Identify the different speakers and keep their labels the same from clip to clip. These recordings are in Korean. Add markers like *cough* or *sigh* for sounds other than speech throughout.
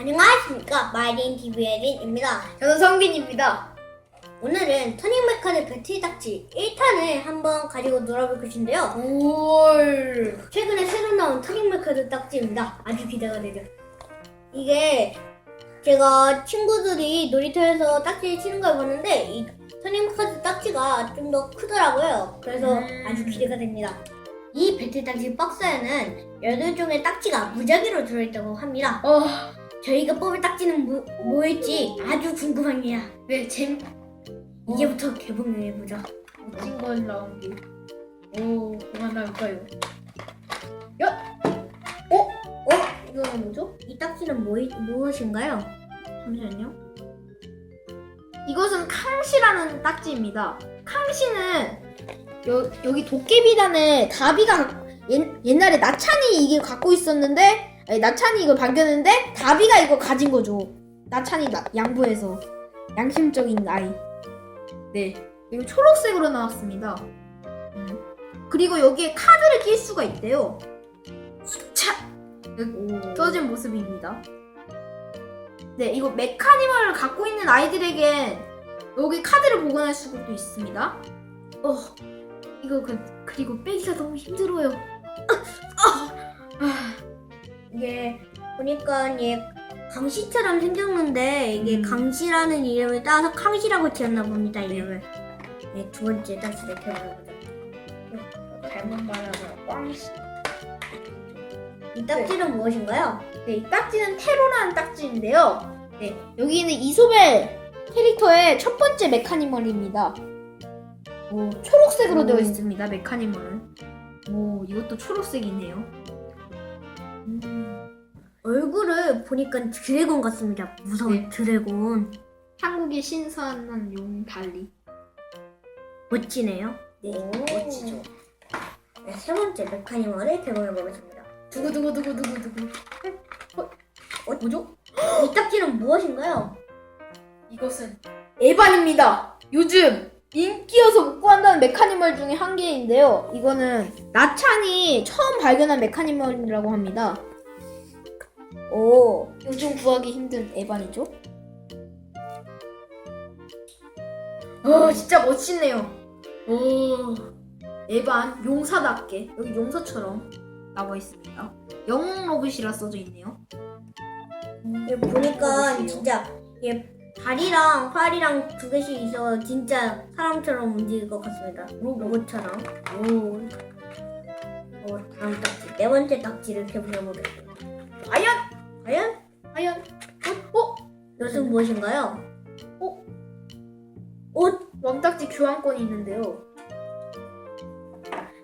Speaker 1: 안녕하십니까 마이린 TV의 린입니다.
Speaker 2: 저는 성빈입니다.
Speaker 1: 오늘은 터닝 메카드 배틀 딱지 1탄을 한번 가지고 놀아볼 것인데요.
Speaker 2: 올.
Speaker 1: 최근에 새로 나온 터닝 메카드 딱지입니다. 아주 기대가 되죠. 이게 제가 친구들이 놀이터에서 딱지를 치는 걸 봤는데 이 터닝 메카드 딱지가 좀 더 크더라고요. 그래서
Speaker 2: 음.
Speaker 1: 아주 기대가 됩니다. 이 배틀 딱지 박스에는 8종의 딱지가 무작위로 들어있다고 합니다.
Speaker 2: 어,
Speaker 1: 저희가 뽑을 딱지는 뭐, 뭐일지 아주 궁금합니다.
Speaker 2: 네, 재밌,
Speaker 1: 이제부터 개봉해보자.
Speaker 2: 멋진 건 나온 게. 오, 그만 나올까요? 야! 어? 어? 이거는 뭐죠?
Speaker 1: 이 딱지는 뭐, 무엇인가요?
Speaker 2: 잠시만요. 이것은 캉시라는 딱지입니다. 캉시는 여, 여기 도깨비단에 다비가 옛, 옛날에 나찬이 이게 갖고 있었는데 나찬이 이걸 발견했는데 다비가 이거 가진 거죠. 나찬이 나, 양보해서 양심적인 아이. 네. 이거 초록색으로 나왔습니다. 음. 그리고 여기에 카드를 낄 수가 있대요. 차! 써진 모습입니다. 네, 이거 메카니멀을 갖고 있는 아이들에겐 여기 카드를 보관할 수도 있습니다. 어, 이거 그, 그리고 빼기가 너무 힘들어요. 아,
Speaker 1: 이게 보니까 얘 강시처럼 생겼는데 이게
Speaker 2: 음.
Speaker 1: 강시라는 이름을 따서 강시라고 지었나 봅니다 이름을. 네, 두 번째 딱지를 켜보자.
Speaker 2: 잘못 말하면 꽝씨.
Speaker 1: 이 딱지는 무엇인가요?
Speaker 2: 네, 이 딱지는 테로라는 딱지인데요. 네, 여기는 이소벨 캐릭터의 첫 번째 메카니멀입니다. 오, 초록색으로
Speaker 1: 오.
Speaker 2: 되어 있습니다. 메카니멀은. 오, 이것도 초록색이네요. 음,
Speaker 1: 얼굴을 보니까 드래곤 같습니다. 무서운
Speaker 2: 네.
Speaker 1: 드래곤.
Speaker 2: 한국의 신선한 용 달리.
Speaker 1: 멋지네요. 네,
Speaker 2: 오.
Speaker 1: 멋지죠. 네, 세 번째 메카니멀을 개봉해보겠습니다.
Speaker 2: 두구 두구 두구 두구 두구.
Speaker 1: 어, 뭐죠? *gasps* 이 딱지는 무엇인가요?
Speaker 2: 이것은 에반입니다. 요즘 인기여서 못 구한다는 메카니멀 중에 한 개인데요. 이거는 나찬이 처음 발견한 메카니멀이라고 합니다.
Speaker 1: 오,
Speaker 2: 요즘 구하기 힘든 에반이죠. 오, 진짜 멋지네요. 오, 에반 용사답게 여기 용사처럼 나와 있습니다. 영웅 로봇이라 써져 있네요.
Speaker 1: 얘 보니까. 진짜 얘 다리랑 팔이랑 두 개씩 있어 진짜 사람처럼 움직일 것 같습니다. 로봇처럼.
Speaker 2: 오,
Speaker 1: 어, 다음 딱지 네 번째 딱지를 개봉해보겠습니다.
Speaker 2: 과연
Speaker 1: 과연
Speaker 2: 과연 어? 어?
Speaker 1: 이것은 무엇인가요?
Speaker 2: 어?
Speaker 1: 옷?
Speaker 2: 왕딱지 교환권이 있는데요.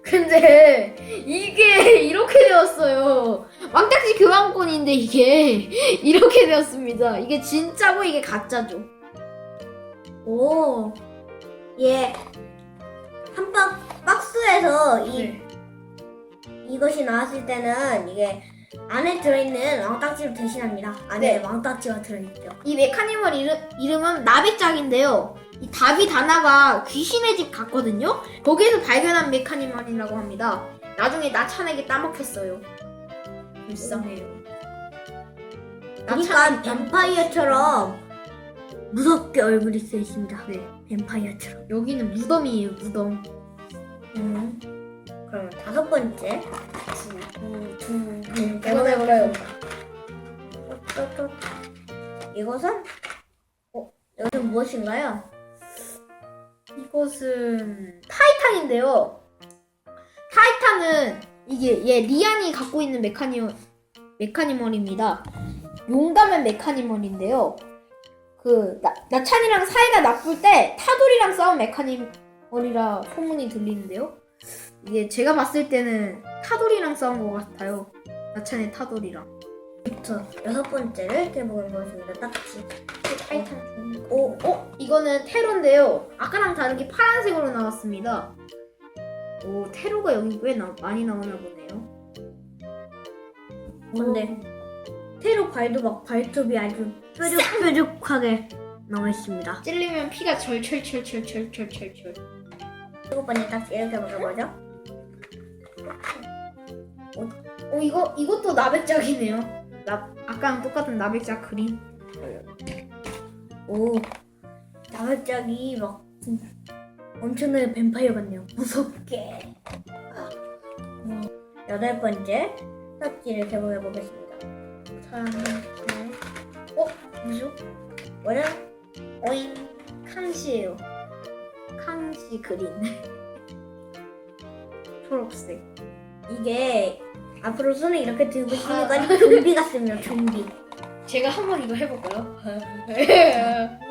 Speaker 2: 근데 이게 이렇게 되었어요. 왕딱지 교환권인데 이게 이렇게 되었습니다. 이게 진짜고 이게 가짜죠.
Speaker 1: 오, 얘 한박 박스에서 이
Speaker 2: 네.
Speaker 1: 이것이 나왔을 때는 이게 안에 들어있는 왕딱지를 대신합니다. 안에
Speaker 2: 네.
Speaker 1: 왕딱지가 들어있죠.
Speaker 2: 이 메카니멀 이름, 이름 은 나비짝인데요. 이 다비 다나가 귀신의 집 갔거든요. 거기에서 발견한 메카니멀이라고 합니다. 나중에 나찬에게 따먹혔어요. 불쌍해요.
Speaker 1: 그러니까 뱀파이어처럼 무섭게 얼굴이 쓰여 있습니다.
Speaker 2: 네.
Speaker 1: 뱀파이어처럼.
Speaker 2: 여기는 무덤이에요. 무덤.
Speaker 1: 음. 그러면 다섯 번째 두두
Speaker 2: 음, 개봉해볼까요?
Speaker 1: 이것은 어 이것은 무엇인가요?
Speaker 2: 이것은 타이탄인데요. 타이탄은 이게 얘 리안이 갖고 있는 메카니 메카니멀입니다. 용감한 메카니멀인데요. 그 나, 나찬이랑 사이가 나쁠 때 타돌이랑 싸운 메카니멀이라 소문이 들리는데요. 이게 제가 봤을 때는 타돌이랑 싸운 것 같아요. 나찬의 타돌이랑.
Speaker 1: 저 여섯 번째를 개봉해 보겠습니다. 딱지.
Speaker 2: 타이탄 중.
Speaker 1: 오,
Speaker 2: 어? 이거는 테로인데요. 아까랑 다르게 파란색으로 나왔습니다. 오, 테로가 여기 꽤 나, 많이 나오나 보네요.
Speaker 1: 근데 테로 발도 막 발톱이 아주 뾰족뾰족하게 나와 있습니다.
Speaker 2: 찔리면 피가 절철철철철철철철.
Speaker 1: 일곱 번째 딱지 이렇게 먹어보죠.
Speaker 2: 어, 이거, 이것도 나백작이네요. 나, 아까랑 똑같은 나백자 그림.
Speaker 1: 오, 나발짝이 막 엄청나게 뱀파이어 같네요. 무섭게. 어, 여덟 번째 딱지를 개봉해 보겠습니다.
Speaker 2: 사람들.
Speaker 1: 어, 무슨? 뭐야?
Speaker 2: 오잉. 캉시예요. 캉시 그린. *laughs* 초록색.
Speaker 1: 이게 앞으로 손을 이렇게 들고 있으니까 좀비 같습니다. 좀비.
Speaker 2: 제가 한 번 이거 해볼까요? *laughs*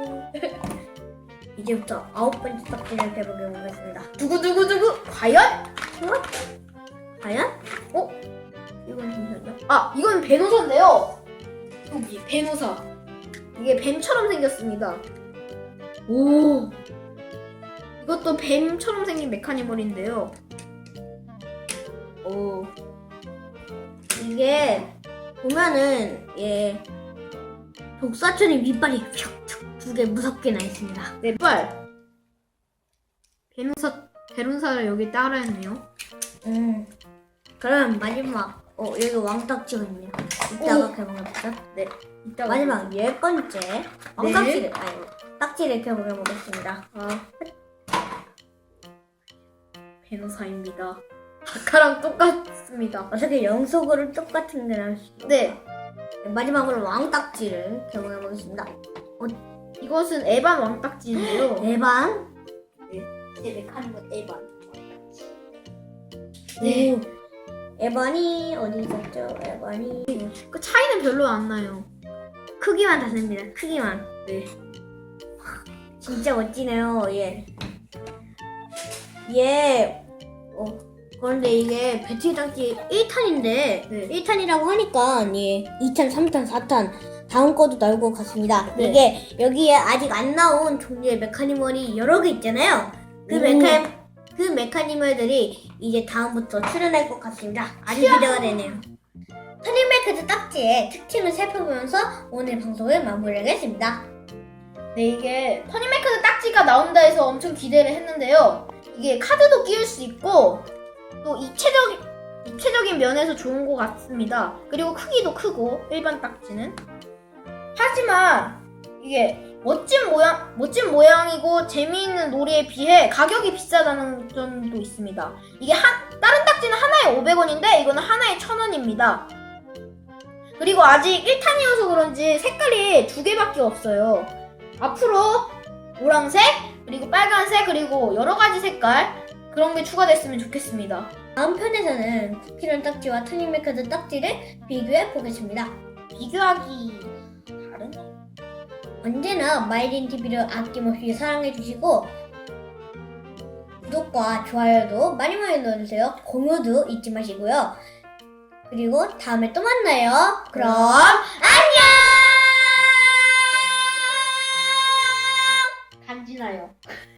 Speaker 1: 이제부터 아홉 번째 딱지를 개봉해 보겠습니다.
Speaker 2: 두구두구두구. 과연?
Speaker 1: 과연?
Speaker 2: 어?
Speaker 1: 이건 잠시만요.
Speaker 2: 아, 이건 뱀노사인데요. 여기 뱀노사. 이게 뱀처럼 생겼습니다. 오. 이것도 뱀처럼 생긴 메카니멀인데요. 오.
Speaker 1: 이게 보면은 예 독사천의 밑발이 툭툭 두개 무섭게 나 있습니다.
Speaker 2: 네, 빨. 뱀노사, 뱀노사를 여기 따라 했네요.
Speaker 1: 음. 그럼 마지막 어 여기 왕딱지가 있네요. 이따가
Speaker 2: 오.
Speaker 1: 개봉해보죠.
Speaker 2: 네. 이따가.
Speaker 1: 마지막 열 번째 왕딱지를 아니 딱지를 개봉해 보겠습니다.
Speaker 2: 아. 뱀노사입니다. 아까랑 똑같습니다.
Speaker 1: 어떻게 영속으로 똑같은 게 나올 수? 있어?
Speaker 2: 네.
Speaker 1: 마지막으로 왕딱지를 개봉해 보겠습니다.
Speaker 2: 이것은 에반 왕딱지인데요.
Speaker 1: 에반.
Speaker 2: 제 메카니멀 에반.
Speaker 1: 네. 오. 에반이 어디 있었죠? 에반이
Speaker 2: 그 차이는 별로 안 나요.
Speaker 1: 크기만 다릅니다. 크기만.
Speaker 2: 네.
Speaker 1: 진짜 멋지네요. 예. 예. 어, 그런데 이게 배틀 딱지 1탄인데
Speaker 2: 네.
Speaker 1: 1탄이라고 하니까 예. 2탄, 3탄, 4탄 다음 거도 나올 것 같습니다.
Speaker 2: 네.
Speaker 1: 이게 여기에 아직 안 나온 종류의 메카니멀이 여러 개 있잖아요. 그
Speaker 2: 오.
Speaker 1: 메카 그 메카니멀들이 이제 다음부터 출연할 것 같습니다. 아주 기대가 되네요. 터닝메이크드 딱지의 특징을 살펴보면서 오늘 방송을 마무리하겠습니다.
Speaker 2: 네, 이게 터닝메이크드 딱지가 나온다 해서 엄청 기대를 했는데요. 이게 카드도 끼울 수 있고 또 입체적인 입체적인 면에서 좋은 것 같습니다. 그리고 크기도 크고 일반 딱지는 하지만 이게 멋진 모양 멋진 모양이고 재미있는 놀이에 비해 가격이 비싸다는 점도 있습니다. 이게 한 다른 딱지는 하나에 500원인데 이거는 하나에 1000원입니다. 그리고 아직 1탄이어서 그런지 색깔이 두 개밖에 없어요. 앞으로 노란색 그리고 빨간색 그리고 여러 가지 색깔 그런 게 추가됐으면 좋겠습니다.
Speaker 1: 다음 편에서는 쿠키런 딱지와 터닝메이크드 딱지를 비교해 보겠습니다.
Speaker 2: 비교하기 다르네.
Speaker 1: 언제나 마이린 TV를 아낌없이 사랑해 주시고 구독과 좋아요도 많이 많이 넣어주세요. 공유도 잊지 마시고요. 그리고 다음에 또 만나요. 그럼 안녕!
Speaker 2: 간지나요.